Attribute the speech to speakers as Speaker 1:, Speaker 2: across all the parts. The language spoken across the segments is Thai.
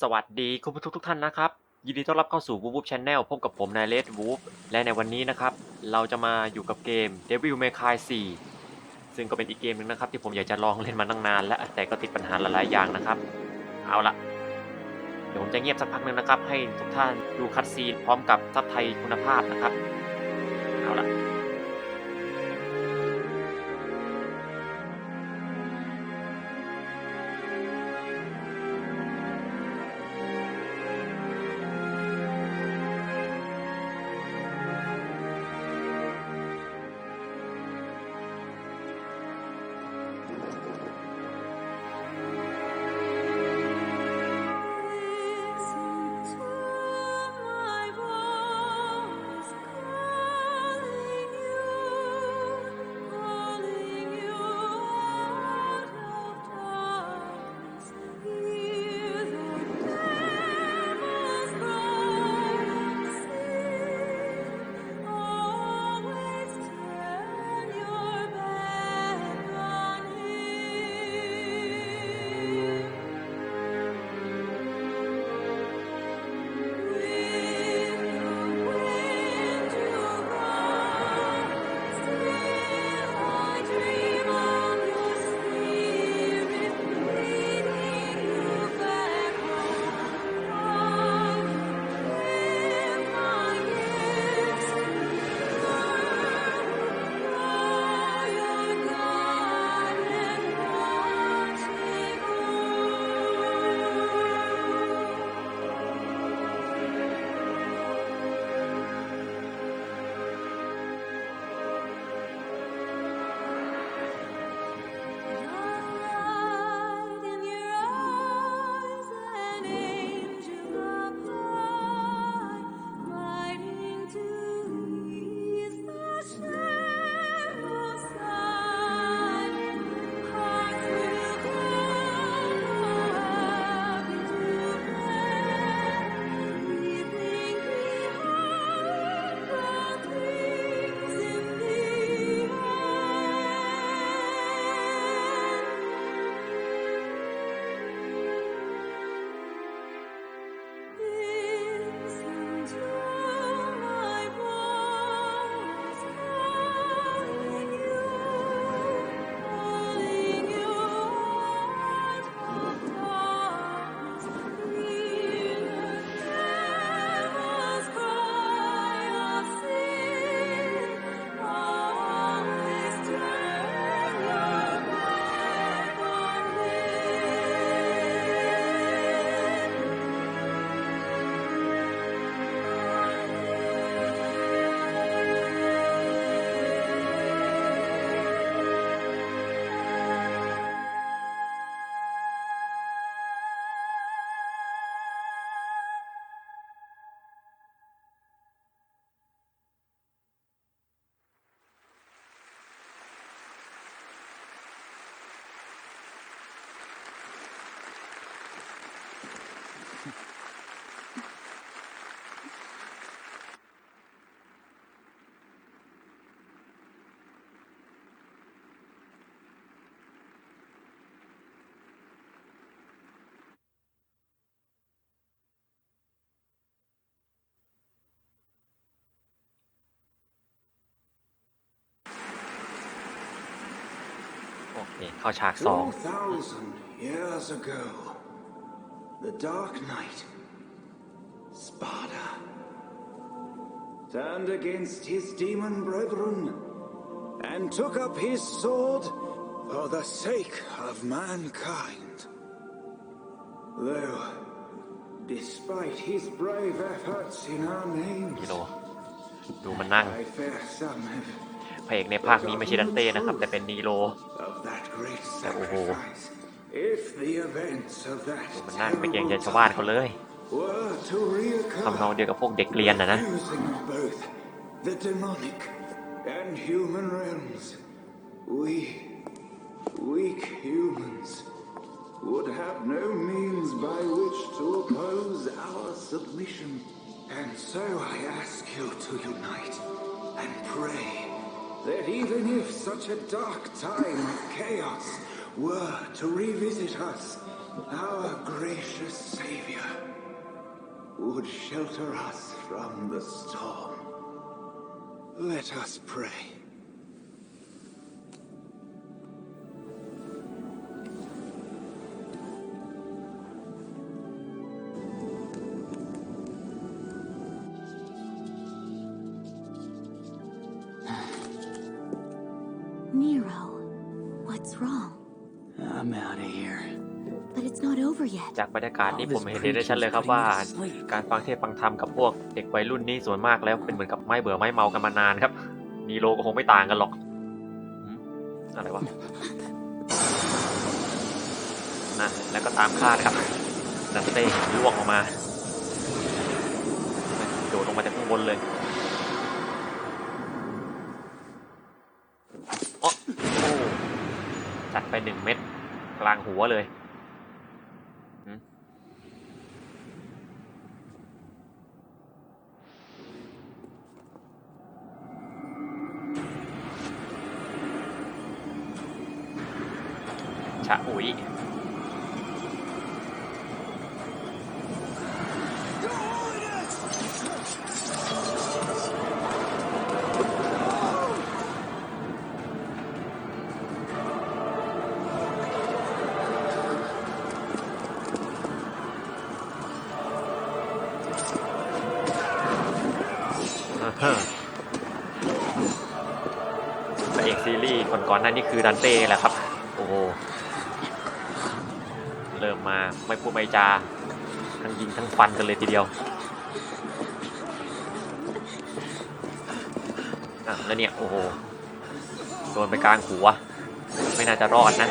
Speaker 1: สวัสดีคุณผู้ชมทุกท่านนะครับ ยินดีต้อนรับเข้าสู่ w o o w o o p Channel พบกับผมนายเลดวูฟและในวันนี้นะครับ เราจะมาอยู่กับเกม Devil May Cry 4 ซึ่งก็เป็นอีกเกมหนึ่งนะครับ ที่ผมอยากจะลองเล่นมาตั้งนานแล้วแต่ก็ติดปัญหาหลายๆอย่างนะครับ เอาละเดี๋ยวผมจะเงียบสักพักหนึ่งนะครับ ให้ทุกท่านดูคัดซีนพร้อมกับซับไทยคุณภาพนะครับ อเค เข้าฉากสอง
Speaker 2: Two thousand years ago, the Dark Knight, Sparta, turned against his demon brethren and took up his sword for the sake of mankind. Though, despite his brave efforts in our
Speaker 1: นี
Speaker 2: names,
Speaker 1: โรดูมันนั่ง
Speaker 2: I fear some have
Speaker 1: พระเอกในภาคนี้ไม่ใช่ดันเต้นะครับ แต่เป็นนีโร
Speaker 2: แต่โอ้โห
Speaker 1: มันน่าไปเกรงใจชาวบ้านเขาเลยทำนองเดียวกับพวกเด็กเรียนนะนะ
Speaker 2: และ so unite and pray that even if such a dark time of chaos were to revisit us, our gracious Savior would shelter us from the storm. Let us pray.
Speaker 3: Wrong?
Speaker 4: I'm out of here.
Speaker 3: But it's not over yet.
Speaker 5: จากบรรยากาศนี้ผมเห็นได้ชัดเลยครับว่า การฟังเทศน์ฟังธรรมกับพวกเด็กวัยรุ่นนี่ส่วนมากแล้วเป็นเหมือนกับไม่เบื่อไม่เมากันมานานครับนีโรก็คงไม่ต่างกันหรอกหืมอะไรวะนะแล้วก็ตามคาดครับดันเต้ล่วงออกมา โดดลงมาจากข้างบนเลย 1 เม็ดกลางหัวเลย ก่อนหน้านี้คือดันเต้แหละครับ โอ้โห เริ่มมาไม่พูดไม่จา ทั้งยิงทั้งฟันกันเลยทีเดียวอะแล้วเนี่ย โอ้โห โดนไปกลางหัว ไม่น่าจะรอดนะ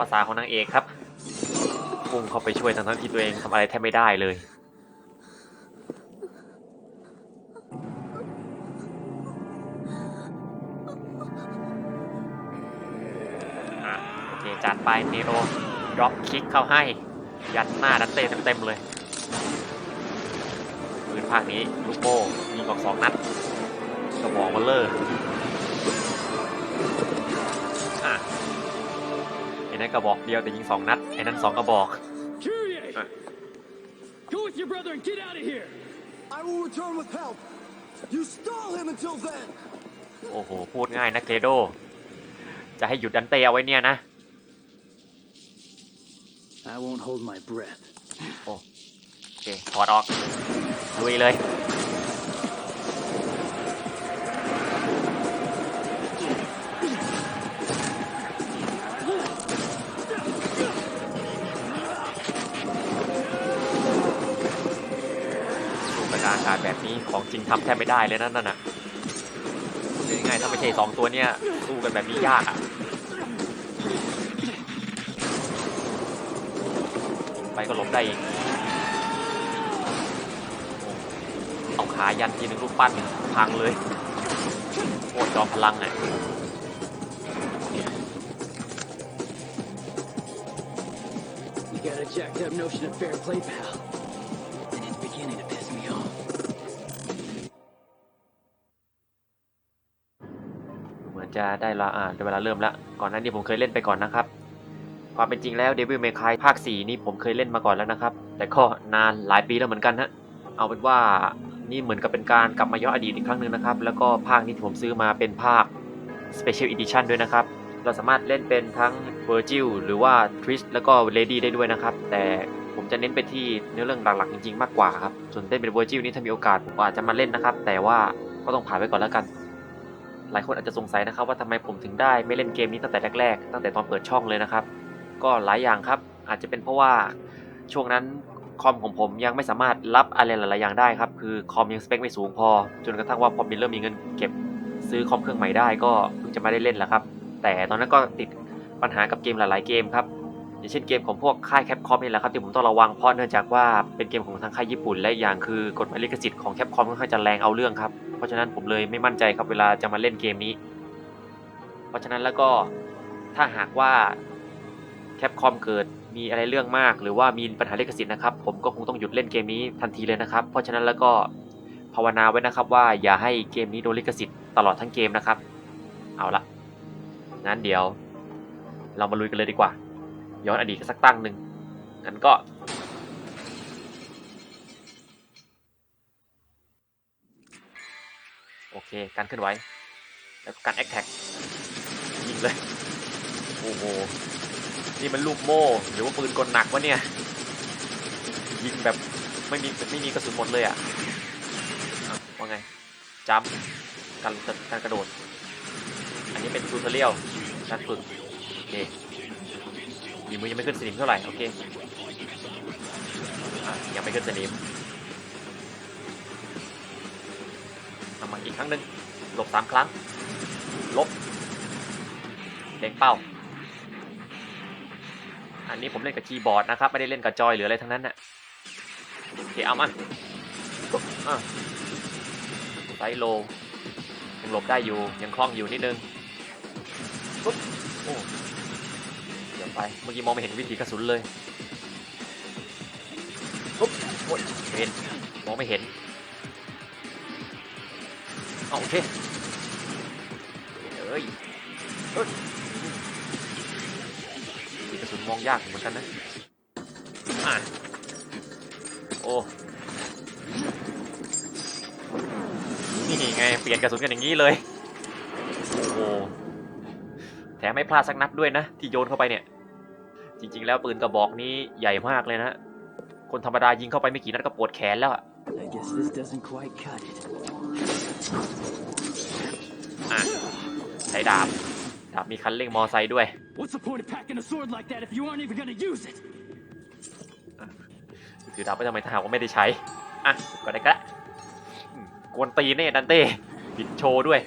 Speaker 5: ภาษาของนางเอกครับพุ่งเข้าไปช่วยทั้งที่ตัวเองทำอะไรแทบไม่ได้เลย โอเคจัดไปเนโรดรอปคิกเข้าให้ ยัดหน้าดันเต้เต็มๆเลยปืนภาคนี้ลูกโม่ยิงออกสองนัดกระบอกมาเลอร์ ไอ้นั่นกระบอกเดียวแต่ยิงสองนัดไอ้นั่นสองกระบอก
Speaker 4: Kyrie!
Speaker 5: Uh.
Speaker 4: Go with your brother and get out of here!
Speaker 6: I will return with help. You stole him until then.
Speaker 5: โอ้โห พูดง่ายนะเคโด จะให้หยุดดันเต้เอาไว้เนี่ยนะ
Speaker 4: I won't hold my breath.
Speaker 5: โอเคถอดออกลุยเลยาศแบบนี้ของจริงทำแทบไม่ได้เลยนั่นน่ะพูดง่ายๆถ้าไม่ใช่สองตัวเนี่ยสู้กันแบบนี้ยากอะไปก็หลบได้อีกเอาขายันทีนึงรูปปั้นพังเลยโคตรจอมพลังอะ
Speaker 4: You got a jacked up notion of fair play, pal.
Speaker 5: จะได้ละอ่าเวลาเริ่มล้วก่อนหน้านี้ผมเคยเล่นไปก่อนนะครับ ความเป็นจริงแล้ว Devil May Cry ภาค 4 นี่ผมเคยเล่นมาก่อนแล้วนะครับ แต่ก็นานหลายปีแล้วเหมือนกันฮะเอาเป็นว่านี่เหมือนกับเป็นการกลับมาย้อนอดีตอีกครั้งหนึ่งนะครับ แล้วก็ภาคนี้ที่ผมซื้อมาเป็นภาค Special Edition ด้วยนะครับ เราสามารถเล่นเป็นทั้ง Virgil หรือว่า t r i s แล้วก็ Lady ได้ด้วยนะครับ แต่ผมจะเน้นไปที่เนื้อเรื่องหลักๆจริงๆ มากกว่าครับ ส่วนเล่นเป็น Virgil นี่ถ้ามีโอกาสผมอาจจะมาเล่นนะครับ แต่ว่าก็ต้องผ่านไปก่อนแล้วกัน หลายคนอาจจะสงสัยนะครับว่าทำไมผมถึงได้ไม่เล่นเกมนี้ตั้งแต่แรกๆตั้งแต่ตอนเปิดช่องเลยนะครับ ก็หลายอย่างครับอาจจะเป็นเพราะว่าช่วงนั้นคอมของผมยังไม่สามารถรับอะไรหลายๆอย่างได้ครับคือคอมยังสเปคไม่สูงพอ จนกระทั่งว่าพอมีเริ่มมีเงินเก็บซื้อคอมเครื่องใหม่ได้ก็เพิ่งจะมาได้เล่นแหละครับ แต่ตอนนั้นก็ติดปัญหากับเกมหลาย ๆ เกมครับอย่างเช่นเกมของพวกค่ายแคปคอมนี่แหละครับที่ผมต้องระวังเพราะเนื่องจากว่าเป็นเกมของทางค่ายญี่ปุ่นและอย่างคือกฎหมายลิขสิทธิ์ของแคปคอมค่อนข้างจะแรงเอาเรื่องครับ เพราะฉะนั้นผมเลยไม่มั่นใจครับเวลาจะมาเล่นเกมนี้ เพราะฉะนั้นแล้วก็ถ้าหากว่าแคปคอมเกิดมีอะไรเรื่องมาก หรือว่ามีปัญหาลิขสิทธิ์นะครับ ผมก็คงต้องหยุดเล่นเกมนี้ทันทีเลยนะครับ เพราะฉะนั้นแล้วก็ภาวนาไว้นะครับว่าอย่าให้เกมนี้โดนลิขสิทธิ์ตลอดทั้งเกมนะครับ เอาละงั้นเดี๋ยว เรามาลุยกันเลยดีกว่า ย้อนอดีตกันสักตั้งหนึ่งงั้นก็ โอเคการเคลื่อนไหวแล้วก็การแอคแท็กยิงเลยโอ้โหนี่มันลูกโม่หรือว่าปืนกลหนักวะเนี่ยยิงแบบไม่มีไม่มีกระสุนหมดเลยอะอะว่าไงจัมป์การการกระโดด อันนี้เป็นทูทเรียลการฝึกโอเคมีมือยังไม่ขึ้นสนิมเท่าไหร่โอเคอยังไม่ขึ้นสนิม รั้งหนึ่งหลบสามครั้ง ลบเล็งเป้า อันนี้ผมเล่นกับคีย์บอร์ดนะครับ ไม่ได้เล่นกับจอยหรืออะไรทั้งนั้นน่ะโอเคเอามาไซโลยังหลบได้อยู่ยังคล่องอยู่นิดนึงปุ๊บโอ้เดี๋ยวไปเมื่อกี้มองไม่เห็นวิธีกระสุนเลยปุ๊บโอ้ยเห็นมองไม่เห็น เอาโอเคเอ้ยเอ้ยกระสุนมองยากเหมือนกันนะอะโอ้นี่ไงเปลี่ยนกระสุนกันอย่างนี้เลยโอ้โหแถมไม่พลาดสักนัดด้วยนะ ที่โยนเข้าไปเนี่ย จริง ๆ แล้วปืนกระบอกนี้ใหญ่มากเลยนะคนธรรมดายิงเข้าไปไม่กี่นัดก็ปวดแขนแล้วอะ
Speaker 4: I guess this doesn't quite cut it.
Speaker 5: อะใช้ดาบ ดาบมีคันเร่งมอไซค์ด้วย
Speaker 4: What's the point of packing a sword like that if you aren't even gonna use it?
Speaker 5: ถือดาบไปทำไมถ้าหากว่าไม่ได้ใช้ อะก็ได้ก็ได้อืมกวนตีนเนี่ยดันเต้บิดโชว์ด้วย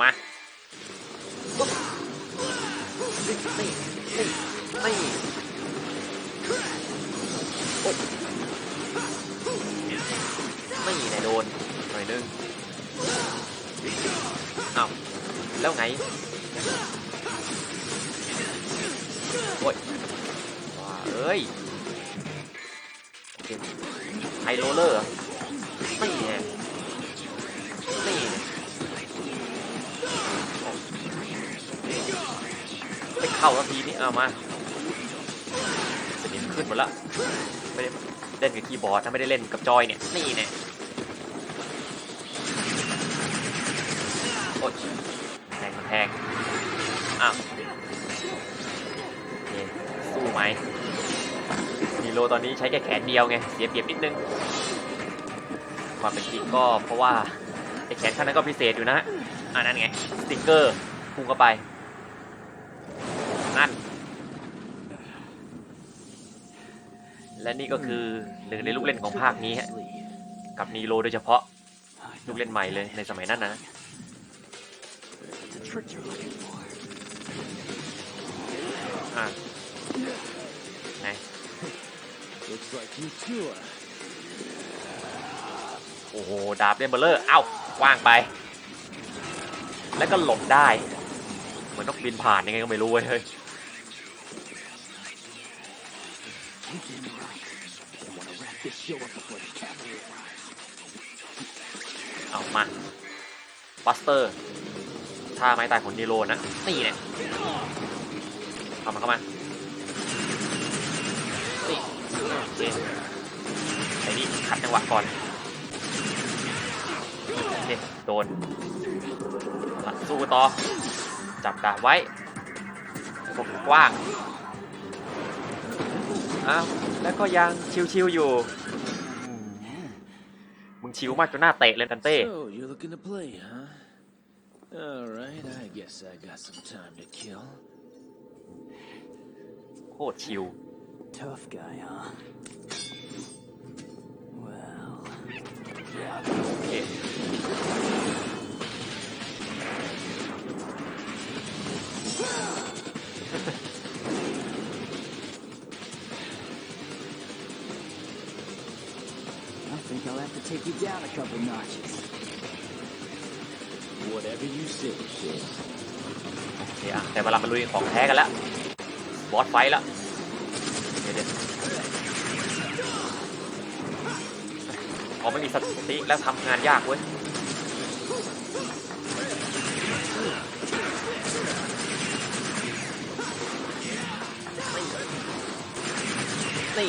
Speaker 5: มานี่นี่นี่นี่โอ๊ยนี่ไงโดนห นึงอ้าแล้วไงโอ๊ยว้าเอ้ยไฮโรเลอร์ไม่ไงนี่ไปเข้าแล้วทีนี้เอามาสนิมขึ้นหมดละไม่ได้เล่นกับคีย์บอร์ดนะไม่ได้เล่นกับจอยเนี่ย นี่เนี่ย งมันแทงอ้าวโอเคสู้ไหมฮีโร่ตอนนี้ใช้แค่แขนเดียวไง เสียเปรียบนิดนึง ความเป็นจริงก็เพราะว่าไอ้แขนข้างนั้นก็พิเศษอยู่นะอันนั้นไง สติ๊กเกอร์พุ่งเข้าไป นั่น และนี่ก็คือหนึ่งในลูกเล่นของภาคนี้ฮะกับนีโรโดยเฉพาะ ลูกเล่นใหม่เลยในสมัยนั้นนะ
Speaker 4: trick you're looking for.
Speaker 5: อะไง
Speaker 4: Looks like you two are.
Speaker 5: โอ้โห ดาบเล่นเบลเลอร์ เอ้าว่างไป แล้วก็หลบได้ เหมือนนกบินผ่านยังไงก็ไม่รู้เว้ยเฮ้ย
Speaker 4: You did me right. I wanna wrap this show up before the cavalry arrives.
Speaker 5: เอามาบัสเตอร์ ท่าไม้ตายของนีโรนะนี่เนี่ยเข้ามาเข้ามานี่โอเคไอ้นี่ขัดจังหวะก่อนโอเคโดนสู้ต่อ จับดาไว้กบกว้างอ้าวแล้วก็ยังชิวๆอยู่มึงชิวมากจนหน้าเตะเลยดันเต้
Speaker 4: Alright, I guess I got some time to kill.
Speaker 5: โคตรชิว
Speaker 4: Tough guy, huh? Well,
Speaker 5: โอเค
Speaker 4: I think I'll have to take you down a
Speaker 5: couple notches. เคอะแต่เวลามาลุยของแท้กันแล้วบอสไฟแล้วเดี๋ยวเดี๋ยวพอไม่มีสติแล้วทำงานยากเว้ยนี่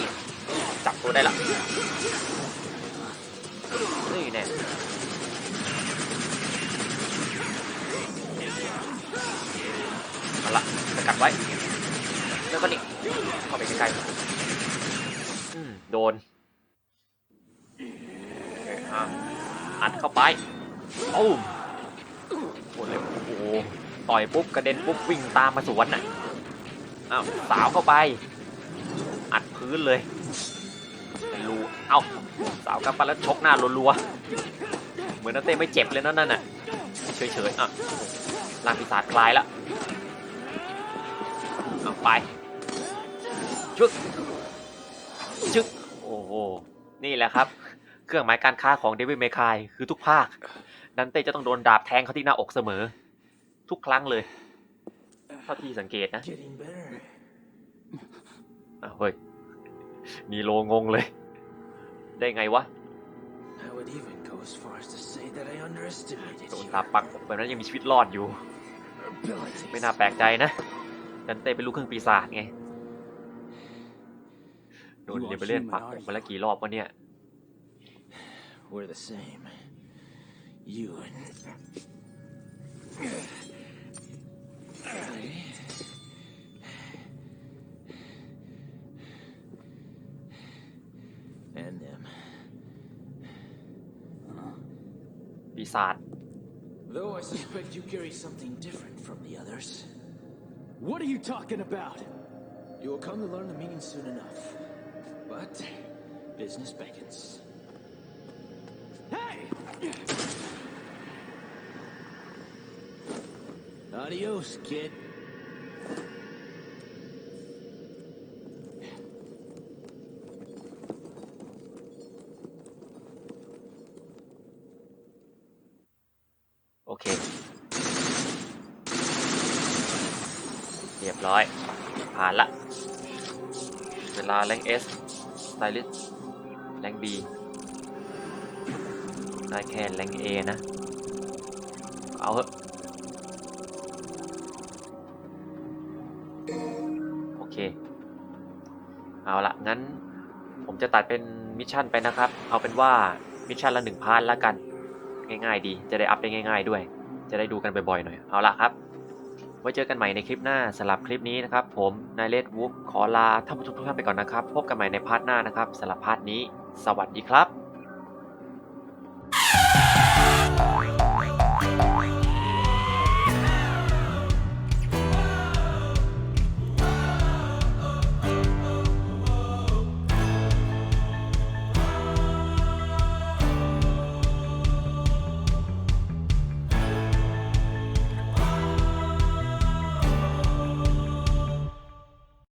Speaker 5: จับตัวได้ละนี่แน่ เอาละสกัดไว้แล้วก็นี่เข้าไปใกล้ๆอืมโดนอัดเข้าไปโอ้มโอ้เลยโอ้โหต่อยปุ๊บกระเด็นปุ๊บวิ่งตามมาสวนน่ะอ้าวสาวเข้าไป อัดพื้นเลยเป็นรูเอ้าสาวกลับปแล้วชกหน้ารัวๆเหมือนนัเต้ไม่เจ็บเลยนั่นน่ะเฉยๆอะร่างปีศาจคลายล้วเอา ไป ชึก ชึก โอ้โห นี่แหละครับ เครื่องหมายการค้าของเดวิดเมคายคือทุกภาคนันเต้จะต้องโดนดาบแทงเขาที่หน้าอกเสมอ ทุกครั้งเลย เท่าที่สังเกตนะ
Speaker 2: Getting better.
Speaker 5: อ้าวเฮ้ย นีโลงงเลย ได้ไงวะ
Speaker 2: I would even go as far as to say that I underestimated
Speaker 5: โดน
Speaker 2: your
Speaker 5: ตาปักอกแบบนั้นยังมีชีวิตรอดอยู่
Speaker 2: abilities.
Speaker 5: ไม่น่าแปลกใจนะ นันเต้เป็นลูกครึ่งปีศาจไงโดนเรียนไปเล่นปักอกมาแล้วกี่รอบวะเนี่ย
Speaker 2: We're the same. You and. And them.
Speaker 5: ปีศาจ
Speaker 2: Though I suspect you carry something different from the others.
Speaker 4: What are you talking about?
Speaker 2: You will come to learn the meaning soon enough. But business beckons.
Speaker 4: Hey!
Speaker 2: Adios, kid.
Speaker 5: โรียบร้อย ผ่านละ เวลาแรงเอสสไตลิสแรงบีได้แค่แรงเอนะ เอาเถอะโอเค เอาละงั้นผมจะตัดเป็นมิชชั่นไปนะครับ เอาเป็นว่ามิชชั่นละหนึ่งพาร์ทละกัน ง่ายๆดี จะได้อัพได้ง่าย ๆด้วย จะได้ดูกันบ่อยๆหน่อย เอาละครับ ไว้เจอกันใหม่ในคลิปหน้าสำหรับคลิปนี้นะครับ ผมนายเลดวูฟขอลาท่านผู้ชมทุกท่านไปก่อนนะครับ พบกันใหม่ในพาร์ทหน้านะครับสำหรับพาร์ทนี้ สวัสดีครับ